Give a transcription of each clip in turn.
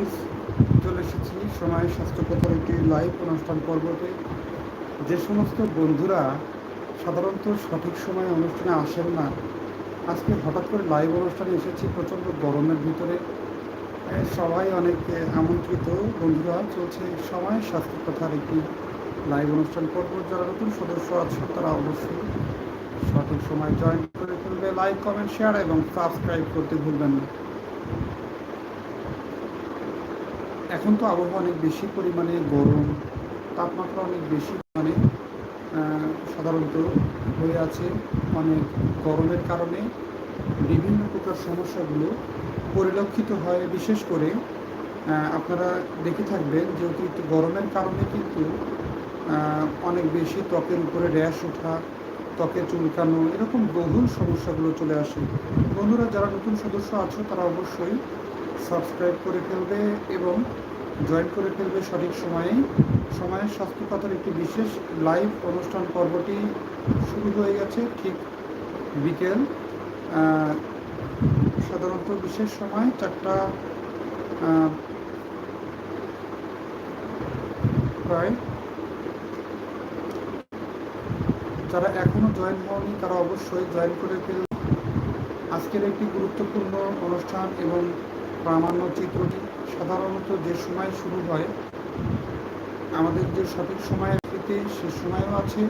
Friends চলে এসেছি সময় স্বাস্থ্যকথার একটি লাইভ অনুষ্ঠান পর্বতে। যে সমস্ত বন্ধুরা সাধারণত সঠিক সময়ে অনুষ্ঠানে আসেন না, আজকে হঠাৎ করে লাইভ অনুষ্ঠানে এসেছি প্রচণ্ড গরমের ভিতরে। সবাই অনেক আমন্ত্রিত, বন্ধুরা, চলছে সময় স্বাস্থ্যকথার একটি লাইভ অনুষ্ঠান পর্ব। যারা নতুন সদস্য আছে তারা অবশ্যই সঠিক সময় জয়েন করে ফেলবে। লাইক কমেন্ট শেয়ার এবং সাবস্ক্রাইব করতে ভুলবেন না। এখন তো আবহাওয়া অনেক বেশি পরিমাণে গরম, তাপমাত্রা অনেক বেশি মানে সাধারণত হয়ে আছে অনেক গরমের কারণে বিভিন্ন প্রকার সমস্যাগুলো পরিলক্ষিত হয়। বিশেষ করে আপনারা দেখে থাকবেন যে অতিরিক্ত গরমের কারণে কিন্তু অনেক বেশি ত্বকের উপরে র্যাশ ওঠা, ত্বকে চুলকানো এরকম বহুল সমস্যাগুলো চলে আসে। বন্ধুরা, যারা নতুন সদস্য আছো তারা অবশ্যই সাবস্ক্রাইব করে ফেলবে এবং জয়েন করে ফেলবে সঠিক সময়ে। সময়ের স্বাস্থ্যকতার একটি বিশেষ লাইভ অনুষ্ঠান পর্বটি শুরু হয়ে গেছে ঠিক বিকেল সাধারণত বিশেষ সময় চারটা প্রায়। যারা এখনও জয়েন হওনি, তারা অবশ্যই জয়েন করে ফেলবে আজকের একটি গুরুত্বপূর্ণ অনুষ্ঠান এবং প্রামাণ্য চিত্রটি সাধারণত যে সময় শুরু হয়, আমাদের যে সঠিক সময় পেতে সে সময়ও আছে।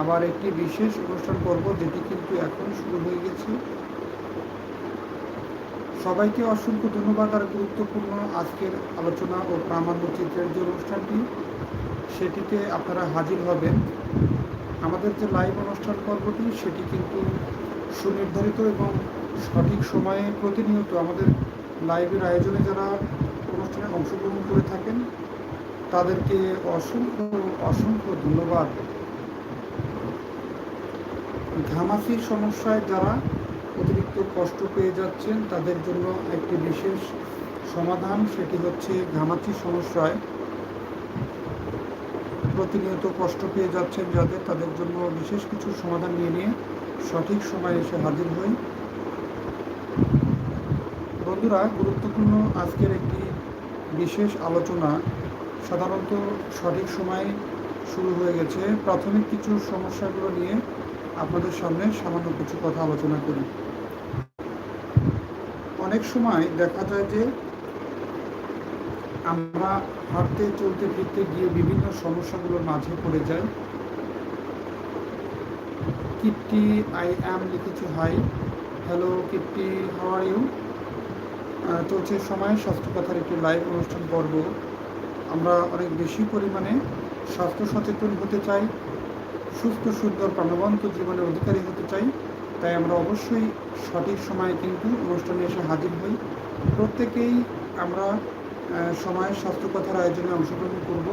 আবার একটি বিশেষ অনুষ্ঠান পর্ব যেটি কিন্তু এখন শুরু হয়ে গেছে। সবাইকে অসংখ্য ধন্যবাদ আর গুরুত্বপূর্ণ আজকের আলোচনা ও প্রামাণ্য চিত্রের যে অনুষ্ঠানটি, সেটিতে আপনারা হাজির হবেন। আমাদের যে লাইভ অনুষ্ঠান পর্বটি, সেটি কিন্তু সুনির্ধারিত এবং সঠিক সময়ে প্রতিনিয়ত আমাদের লাইভের আয়োজনে যারা অনুষ্ঠানে অংশগ্রহণ করে থাকেন। তাদেরকে অসংখ্য অসংখ্য ধন্যবাদ। ঘামাচির সমস্যায় যারা অতিরিক্ত কষ্ট পেয়ে যাচ্ছেন, তাদের জন্য একটি বিশেষ সমাধান সেটি হচ্ছে ঘামাচির সমস্যায় প্রতিনিয়ত কষ্ট পেয়ে যাচ্ছেন যাদের তাদের জন্য বিশেষ কিছু সমাধান নিয়ে নিয়ে সঠিক সময়ে এসে হাজির হই। বন্ধুরা, গুরুত্বপূর্ণ আজকের একটি বিশেষ আলোচনা সাধারণত সঠিক সময়ে শুরু হয়ে গেছে। প্রাথমিক কিছু সমস্যাগুলো নিয়ে আপনাদের সামনে সামান্য কিছু কথা আলোচনা করি। অনেক সময় দেখা যায় যে আমরা হাঁটতে, চলতে, ফিরতে গিয়ে বিভিন্ন সমস্যাগুলোর মাঝে পড়ে যাই। কিপ্টি, আই অ্যাম লিখেছে, hi, hello how are you? চলছে সময় স্বাস্থ্যকথার একটি লাইভ অনুষ্ঠান পর্ব, আমরা অনেক বেশি পরিমাণে স্বাস্থ্য সচেতন হতে চাই, সুস্থ, সুন্দর, প্রাণবন্ত জীবনের অধিকারী হতে চাই। তাই আমরা অবশ্যই সঠিক সময়ে কিন্তু অনুষ্ঠানে এসে হাজির হই। প্রত্যেকেই আমরা সময়ের স্বাস্থ্যকথার আয়োজনে অংশগ্রহণ করব।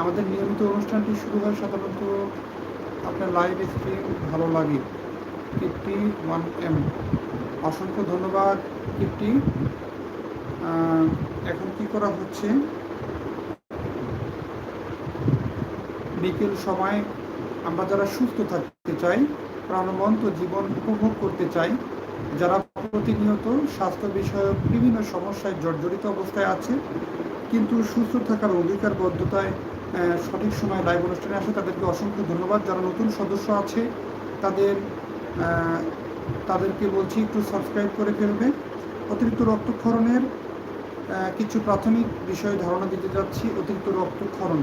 আমাদের নিয়মিত অনুষ্ঠানটি শুরু হয় সাধারণত আপনার লাইভ স্ট্রিম ভালো লাগে। ফিফটি ওয়ান এম অসংখ্য ধন্যবাদ। ফিফটি এখন কি করা হচ্ছে? বিকেল সময় আমরা যারা সুস্থ থাকতে চাই প্রাণবন্ত জীবন উপভোগ করতে চাই যারা প্রতিনিয়ত স্বাস্থ্য বিষয়ক বিভিন্ন সমস্যায় জর্জরিত অবস্থায় আছে কিন্তু সুস্থ থাকার অঙ্গীকারবদ্ধতায় আহ, সঠিক সময় লাইভ অনুষ্ঠানে আসে তাদেরকে অসংখ্য ধন্যবাদ। যারা নতুন সদস্য আছে তাদের তাদেরকে বলছি একটু সাবস্ক্রাইব করে ফেলবে। অতিরিক্ত রক্তক্ষরণের কিছু প্রাথমিক বিষয়ে ধারণা দিতে যাচ্ছি, অতিরিক্ত রক্তক্ষরণ।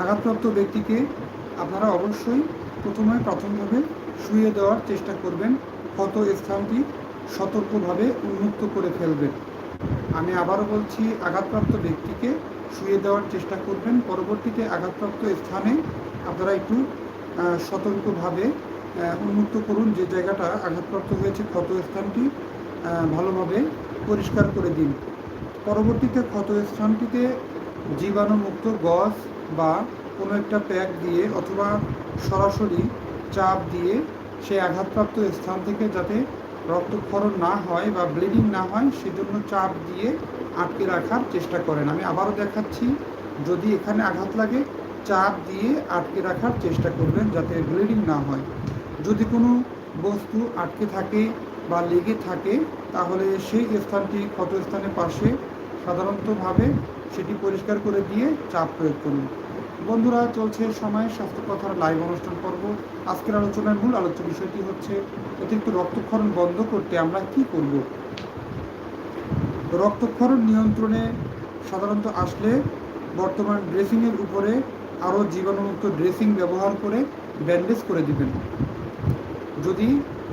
আঘাতপ্রাপ্ত ব্যক্তিকে আপনারা অবশ্যই প্রথমে প্রাথমিকভাবে শুয়ে দেওয়ার চেষ্টা করবেন। ক্ষত স্থানটি সতর্কভাবে উন্মুক্ত করে ফেলবেন। আমি আবারও বলছি, আঘাতপ্রাপ্ত ব্যক্তিকে শুয়ে দেওয়ার চেষ্টা করবেন। পরবর্তীতে আঘাতপ্রাপ্ত স্থানে আপনারা একটু সতর্কভাবে উন্মুক্ত করুন। যে জায়গাটা আঘাতপ্রাপ্ত হয়েছে, ক্ষত স্থানটি ভালোভাবে পরিষ্কার করে দিন। পরবর্তীতে ক্ষত স্থানটিতে জীবাণুমুক্ত গজ বা কোনো একটা প্যাক দিয়ে অথবা সরাসরি চাপ দিয়ে সেই আঘাতপ্রাপ্ত স্থান থেকে যাতে রক্তক্ষরণ না হয় বা ব্লিডিং না হয়, সেজন্য চাপ দিয়ে আটকে রাখার চেষ্টা করেন। আমি আবারও দেখাচ্ছি, যদি এখানে আঘাত লাগে, চাপ দিয়ে আটকে রাখার চেষ্টা করবেন যাতে ব্লিডিং না হয়। যদি কোনো বস্তু আটকে থাকে বা লেগে থাকে, তাহলে সেই স্থানটি ক্ষত স্থানের পাশে সাধারণতভাবে সেটি পরিষ্কার করে দিয়ে চাপ প্রয়োগ করুন। বন্ধুরা, চলছে সময় স্বাস্থ্য কথার লাইভ অনুষ্ঠান পর্ব। আজকের আলোচনার মূল আলোচ্য বিষয়টি হচ্ছে, অতিরিক্ত রক্তক্ষরণ বন্ধ করতে আমরা কি করব? রক্তক্ষরণ নিয়ন্ত্রণে সাধারণত আসলে বর্তমান ড্রেসিংয়ের উপরে আরও জীবাণুমুক্ত ড্রেসিং ব্যবহার করে ব্যান্ডেজ করে দিবেন। যদি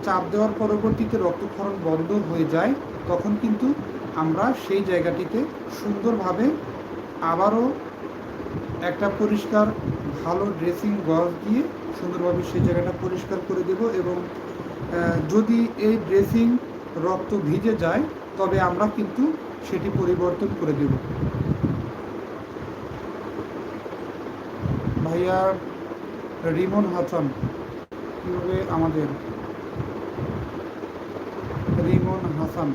চাপ দেওয়ার পরবর্তীতে রক্তক্ষরণ বন্ধ হয়ে যায়, তখন কিন্তু আমরা সেই জায়গাটিতে সুন্দরভাবে আবারও একটা পরিষ্কার, ভালো ড্রেসিং গজ দিয়ে সুন্দরভাবে সেই জায়গাটা পরিষ্কার করে দেব এবং যদি এই ড্রেসিং রক্ত ভিজে যায়, তবে আমরা কিন্তু সেটি পরিবর্তন করে দেব। ভাইয়া, রিমন হাসান, কীভাবে আমাদের রিমন হাসান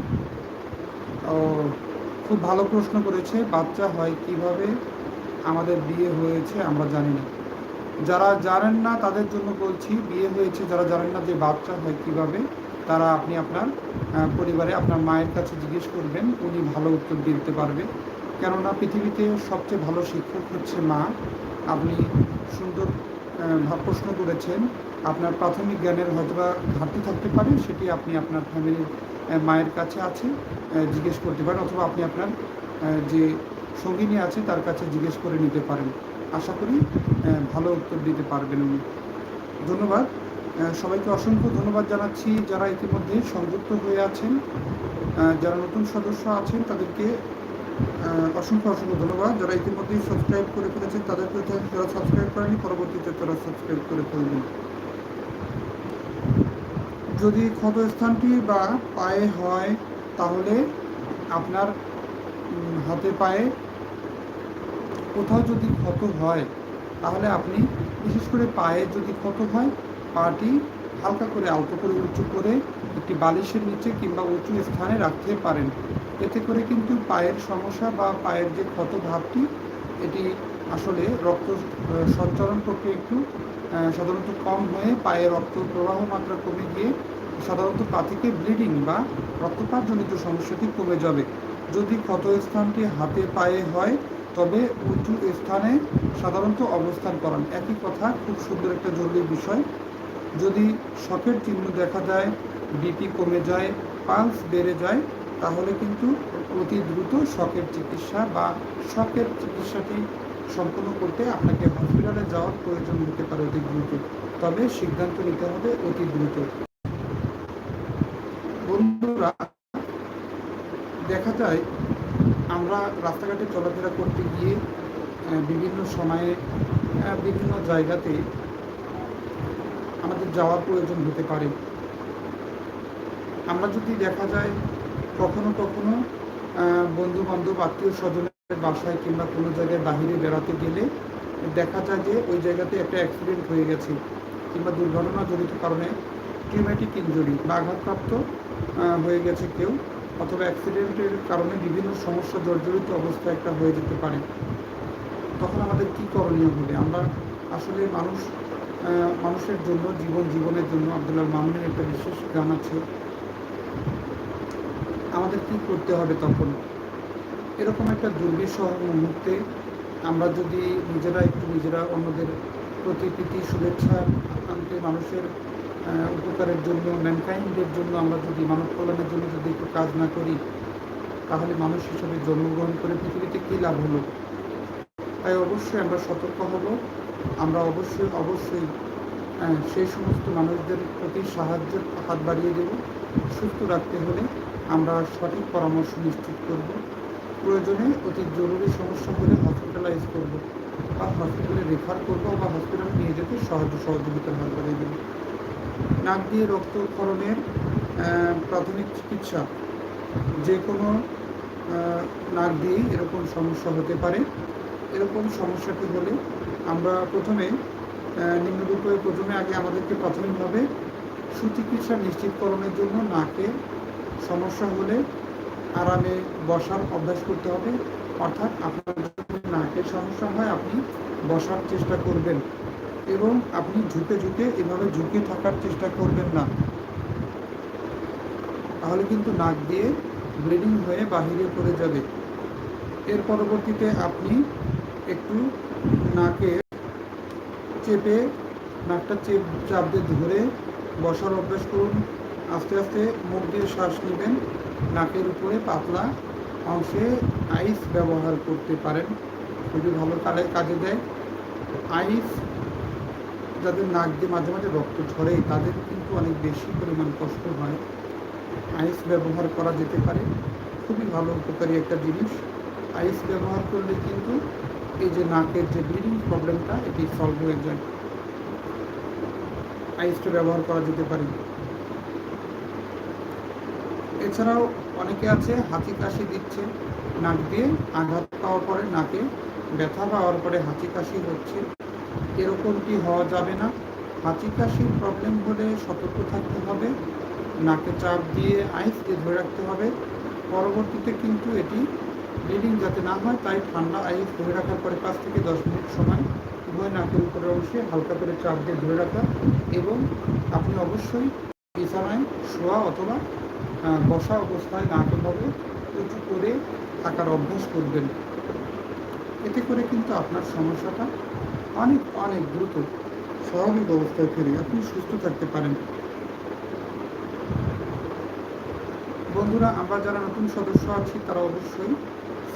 ও, খুব ভালো প্রশ্ন করেছে, বাচ্চা হয় কীভাবে আমাদের বিয়ে হয়েছে আমরা জানি না। যারা জানেন না তাদের জন্য বলছি, বিয়ে হয়েছে যারা জানেন না যে বাচ্চা হয় কীভাবে, তারা আপনি আপনার পরিবারে আপনার মায়ের কাছে জিজ্ঞেস করবেন, উনি ভালো উত্তর দিতে পারবে। কেননা পৃথিবীতে সবচেয়ে ভালো শিক্ষক হচ্ছে মা। আপনি সুন্দর প্রশ্ন করেছেন, আপনার প্রাথমিক জ্ঞানের হয়তোবা ঘাটতি থাকতে পারে, সেটি আপনি আপনার ফ্যামিলির মায়ের কাছে আছে জিজ্ঞেস করতে পারেন, অথবা আপনি আপনার যে সঙ্গিনী আছে, তার কাছে জিজ্ঞেস করে নিতে পারেন। আশা করি ভালো উত্তর দিতে পারবেন উনি। ধন্যবাদ। সবাইকে অসংখ্য ধন্যবাদ জানাচ্ছি যারা ইতিমধ্যে সংযুক্ত হয়ে আছেন যারা নতুন সদস্য আছেন, তাদেরকে অসংখ্য অসংখ্য ধন্যবাদ। যারা ইতিমধ্যেই সাবস্ক্রাইব করে ফেলেছেন, তাদেরকে যারা সাবস্ক্রাইব করেনি পরবর্তীতে তারা সাবস্ক্রাইব করে ফেলবেন। যদি ক্ষতস্থানটি বা পায়ে হয়, তাহলে আপনার হাতে পায়ে কোথাও যদি ক্ষত হয়, তাহলে আপনি বিশেষ করে পায়ে যদি ক্ষত হয়, পাটি হালকা করে আলতো করে উঁচু করে একটি বালিশের নিচে কিংবা উঁচু স্থানে রাখতে পারেন। এতে করে কিন্তু পায়ের সমস্যা বা পায়ের যে ক্ষত ভাবটি, এটি আসলে রক্ত সঞ্চালন প্রক্রিয়া একটু সাধারণত কম হয়ে পায়ে রক্ত প্রবাহ মাত্রা কমে গিয়ে সাধারণত পা থেকে ব্লিডিং বা রক্তপাতজনিত সমস্যাটি কমে যাবে। যদি ক্ষত স্থানটি হাতে পায়ে হয়, তবে উঁচু স্থানে সাধারণত অবস্থান করান। একই কথা, খুব সুন্দর একটা জরুরি বিষয়। যদি শখের চিহ্ন দেখা যায়, বিপি কমে যায়, পালস বেড়ে যায়, তাহলে কিন্তু অতি দ্রুত শখের চিকিৎসা বা শখের চিকিৎসাটি সম্পূর্ণ করতে আপনাকে হসপিটালে যাওয়ার প্রয়োজন হতে পারে অতি দ্রুত। তবে সিদ্ধান্ত নিতে হবে অতি দ্রুত। বন্ধুরা দেখা যায় আমরা রাস্তাঘাটে চলাফেরা করতে গিয়ে বিভিন্ন সময়ে বিভিন্ন জায়গাতে আমাদের যাওয়ার প্রয়োজন হতে পারে। আমরা যদি দেখা যায় কখনো কখনো বন্ধু বান্ধব আত্মীয় স্বজনের বাসায় কিংবা কোনো জায়গায় বাহিরে বেড়াতে গেলে দেখা যায় যে ওই জায়গাতে একটা অ্যাক্সিডেন্ট হয়ে গেছে কিংবা দুর্ঘটনা জড়িত কারণে ট্রিমেটিক ইঞ্জুরি বা আঘাতপ্রাপ্ত হয়ে গেছে কেউ, অথবা অ্যাক্সিডেন্টের কারণে বিভিন্ন সমস্যা, জর্জরিত অবস্থা একটা হয়ে যেতে পারে। তখন আমাদের কি করণীয় হবে? আমরা আসলে মানুষ মানুষের জন্য, জীবন জীবনের জন্য আবদুল্লাহ মামুনের একটা বিশেষ গান আছে। আমাদের কি করতে হবে তখন? এরকম একটা দুর্বিষহ মুহূর্তে আমরা যদি নিজেরা, একটু নিজেরা অন্যদের প্রতিকৃতি শুভেচ্ছা আনতে মানুষের উপকারের জন্য ম্যানকাইন্ডের জন্য আমরা যদি, মানব কল্যাণের জন্য যদি একটু কাজ না করি, তাহলে মানুষ হিসেবে জন্মগ্রহণ করে পৃথিবীতে কী লাভ হলো? তাই অবশ্যই আমরা সতর্ক হব। আমরা অবশ্যই অবশ্যই সেই সমস্ত মানুষদের প্রতি সাহায্যের হাত বাড়িয়ে দেব। সুস্থ রাখতে হলে আমরা সঠিক পরামর্শ নিশ্চিত করব। প্রয়োজনে অতি জরুরি সমস্যা হলে হসপিটালাইজ করব বা হসপিটালে রেফার করব বা হসপিটালে নিয়ে যেতে সাহায্য সহযোগিতার হাত বাড়িয়ে দেব। নাক দিয়ে রক্তকরণের প্রাথমিক চিকিৎসা যে কোনো নাক দিয়েই এরকম সমস্যা হতে পারে। এরকম সমস্যাটি হলে আমরা প্রথমে নিম্নরূপে প্রথমে আগে আমাদেরকে প্রাথমিকভাবে সুচিকিৎসা নিশ্চিতকরণের জন্য নাকে সমস্যা হলে আরামে বসার অভ্যাস করতে হবে। অর্থাৎ আপনার নাকের সমস্যা হয়, আপনি বসার চেষ্টা করবেন। এবং আপনি ঝুঁকে ঝুঁকে এভাবে ঝুঁকে থাকার চেষ্টা করবেন না। তাহলে কিন্তু নাক দিয়ে ব্লিডিং হয়ে বাহিরে পড়ে যাবে। এর পরবর্তীতে আপনি একটু নাকে চেপে, নাকটা চেপ, চাপ দিয়ে ধরে বসার অভ্যাস করুন। আস্তে আস্তে মুখ দিয়ে শ্বাস নেবেন। নাকের উপরে পাতলা অংশে আইস ব্যবহার করতে পারেন। খুবই ভালো কালে কাজে দেয়। আইস যাদের নাক দিয়ে মাঝে মাঝে রক্ত ঝরে, তাদের কিন্তু অনেক বেশি পরিমাণ কষ্ট হয়। আইস ব্যবহার করা যেতে পারে। খুবই ভালো উপকারী একটা জিনিস। আইস ব্যবহার করলে কিন্তু এই যে নাকের যে ব্লিডিং প্রবলেমটা, এটি সলভ হয়ে যায়। আইসটা ব্যবহার করা যেতে পারে। এছাড়াও অনেকে আছে, হাঁচি কাশি দিচ্ছে নাক দিয়ে, আঘাত পাওয়ার পরে নাকে ব্যথা পাওয়ার পরে হাঁচি কাশি হচ্ছে। এরকমটি হওয়া যাবে না। হাঁচি কাশির প্রবলেম হলে সতর্ক থাকতে হবে। নাকে চাপ দিয়ে আইস দিয়ে ধরে রাখতে হবে। পরবর্তীতে কিন্তু এটি ব্লিডিং যাতে না হয়, তাই ঠান্ডা আইস ধরে রাখার পরে পাঁচ থেকে দশ মিনিট সময় উভয় নাকের উপরের অংশে হালকা করে চাপ দিয়ে ধরে রাখা এবং আপনি অবশ্যই বিছানায় শোয়া অথবা বসা অবস্থায় নাকভাবে উঁচু করে থাকার অভ্যাস করবেন। এতে করে কিন্তু আপনার সমস্যাটা অনেক অনেক দ্রুত স্বাভাবিক অবস্থায় ফিরে আপনি সুস্থ থাকতে পারেন। বন্ধুরা, আমরা যারা নতুন সদস্য আছি, তারা অবশ্যই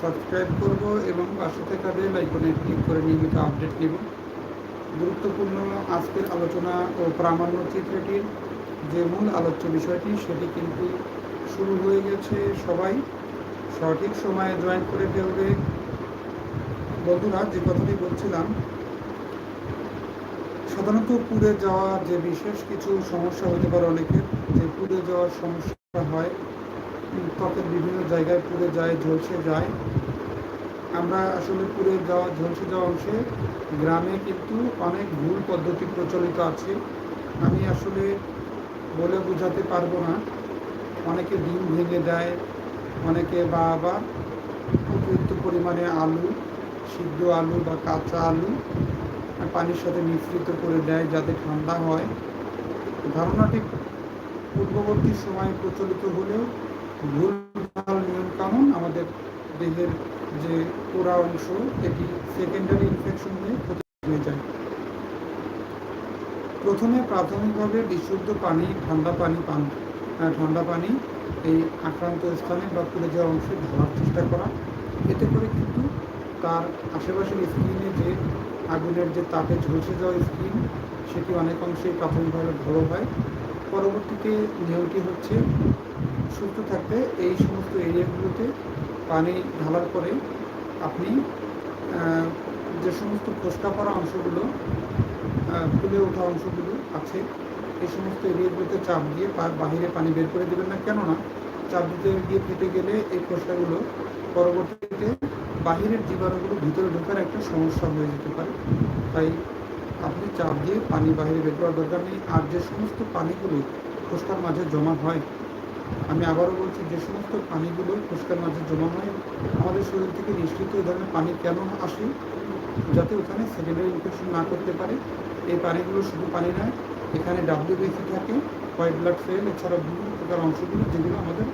সাবস্ক্রাইব করব এবং পাশে থাকা বেল আইকনে ক্লিক করে নিয়মিত আপডেট নেব। গুরুত্বপূর্ণ আজকের আলোচনা ও প্রামাণ্য চিত্রটির যে মূল আলোচ্য বিষয়টি, সেটি কিন্তু শুরু হয়ে গেছে। সবাই সঠিক সময়ে জয়েন করে ফেলবে। বন্ধুরা, যে কথাটি বলছিলাম সাধারণত পুড়ে যাওয়া যে বিশেষ কিছু সমস্যা হতে পারে অনেকের, যে পুড়ে যাওয়ার সমস্যা হয় ত্বকের বিভিন্ন জায়গায় পুড়ে যায়, ঝলসে যায়। আমরা আসলে পুড়ে যাওয়া, ঝলসে যাওয়া অংশে গ্রামে কিন্তু অনেক ভুল পদ্ধতি প্রচলিত আছে। আমি আসলে বলে বোঝাতে পারব না। অনেকে ডিম ভেঙে দেয়, অনেকে বা আবার অতিরিক্ত পরিমাণে আলু, সিদ্ধ আলু বা কাঁচা আলু পানির সাথে মিশ্রিত করে দেয় যাতে ঠান্ডা হয়। ধারণাটি পূর্ববর্তী সময়ে প্রচলিত হলেও ভুল ভালো নিয়মকানুন আমাদের দেহের যে পোড়া অংশ, এটি সেকেন্ডারি ইনফেকশন হয়ে ক্ষতি হয়ে যায়। প্রথমে প্রাথমিকভাবে বিশুদ্ধ পানি, ঠান্ডা পানি পান ঠান্ডা পানি এই আক্রান্ত স্থানে বা পুড়ে যাওয়া অংশে ঢালার চেষ্টা করা। এতে করে কিন্তু তার আশেপাশের স্কিনে যে আগুনের যে তাপে ঝলসে যাওয়া স্কিন সেটি অনেক অংশেই প্রাথমিকভাবে ভালো হয়। পরবর্তীতে নিয়মটি হচ্ছে সুস্থ থাকতে এই সমস্ত এরিয়াগুলোতে পানি ঢালার পরে আপনি যে সমস্ত ফোসকা পড়া অংশগুলো ফুলে ওঠা অংশগুলো আছে, এই সমস্ত এরিয়াগুলোতে চাপ দিয়ে বাহিরে পানি বের করে দেবেন না। কেননা, চাপ দিতে গিয়ে ফেটে গেলে এই ফোসকাগুলো পরবর্তীতে বাহিরের জীবাণুগুলো ভিতরে ঢোকার একটা সমস্যা হয়ে যেতে পারে। তাই আপনি চাপ দিয়ে পানি বাহিরে বের করার দরকার নেই। আর যে সমস্ত পানিগুলো ফুসকার মাঝে জমা হয়, আমি আবারও বলছি, যে সমস্ত পানিগুলো ফুসকার মাঝে জমা হয়, আমাদের শরীর থেকে নিশ্চিত এই ধরনের পানি কেন আসে, যাতে ওখানে সেকেন্ডারি ইনফেকশন না করতে পারে। এই পানিগুলো শুধু পানি নয় এখানে ডাব্লিউবিসি থাকে, হোয়াইট ব্লাড সেল, এছাড়া বিভিন্ন প্রকার অংশগুলো যেগুলো আমাদের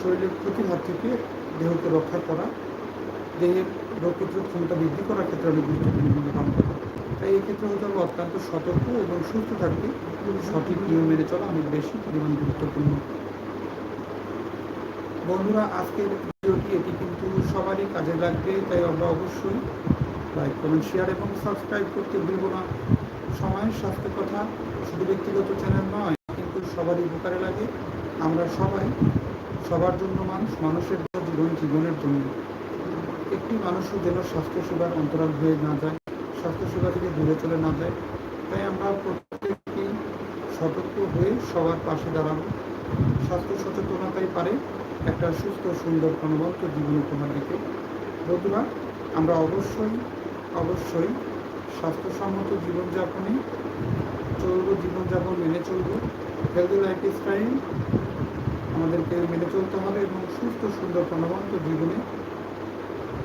শরীরের ক্ষতির হাত থেকে দেহকে রক্ষা করা দেহের রোগ প্রতিরোধ ক্ষমতা বৃদ্ধি করার ক্ষেত্রে অনেক গুরুত্বপূর্ণ পালন করে তাই এক্ষেত্রে হতে হবে অত্যন্ত সতর্ক এবং সুস্থ থাকতে সঠিক নিয়ম মেনে চলা অনেক বেশি পরিমাণ গুরুত্বপূর্ণ। বন্ধুরা, আজকের ভিডিওটি এটি কিন্তু সবারই কাজে লাগবে, তাই আমরা অবশ্যই লাইক কমেন্ট শেয়ার এবং সাবস্ক্রাইব করতে ভুলব না। সময়ের স্বাস্থ্য কথা শুধু ব্যক্তিগত চ্যানেল নয়, কিন্তু সবারই উপকারে লাগে। আমরা সবাই সবার জন্য মানুষ, মানুষের জীবন, জীবনের জন্য। একটি মানুষও যেন স্বাস্থ্যসেবার অন্তরাল হয়ে না যায় স্বাস্থ্যসেবা থেকে দূরে চলে না যায়, তাই আমরা প্রত্যেককেই সতর্ক হয়ে সবার পাশে দাঁড়াবো। স্বাস্থ্য সচেতনতাই পারে একটা সুস্থ, সুন্দর, প্রাণবন্ত জীবন উপহার দিতে। বন্ধুরা, আমরা অবশ্যই অবশ্যই স্বাস্থ্যসম্মত জীবনযাপনে চলবো, জীবনযাপন মেনে চলবো। হেলদি লাইফ স্টাইল আমাদেরকে মেনে চলতে হবে এবং সুস্থ, সুন্দর, প্রাণবন্ত জীবনে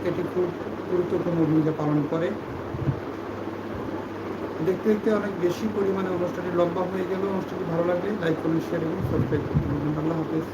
এটি খুব গুরুত্বপূর্ণ ভূমিকা পালন করে। দেখতে দেখতে অনেক বেশি পরিমাণে অনুষ্ঠানটি লম্বা হয়ে গেল অনুষ্ঠানটি ভালো লাগলে লাইক করুন শেয়ার এবং সাবস্ক্রাইব করুন আল্লাহ হাফেজ।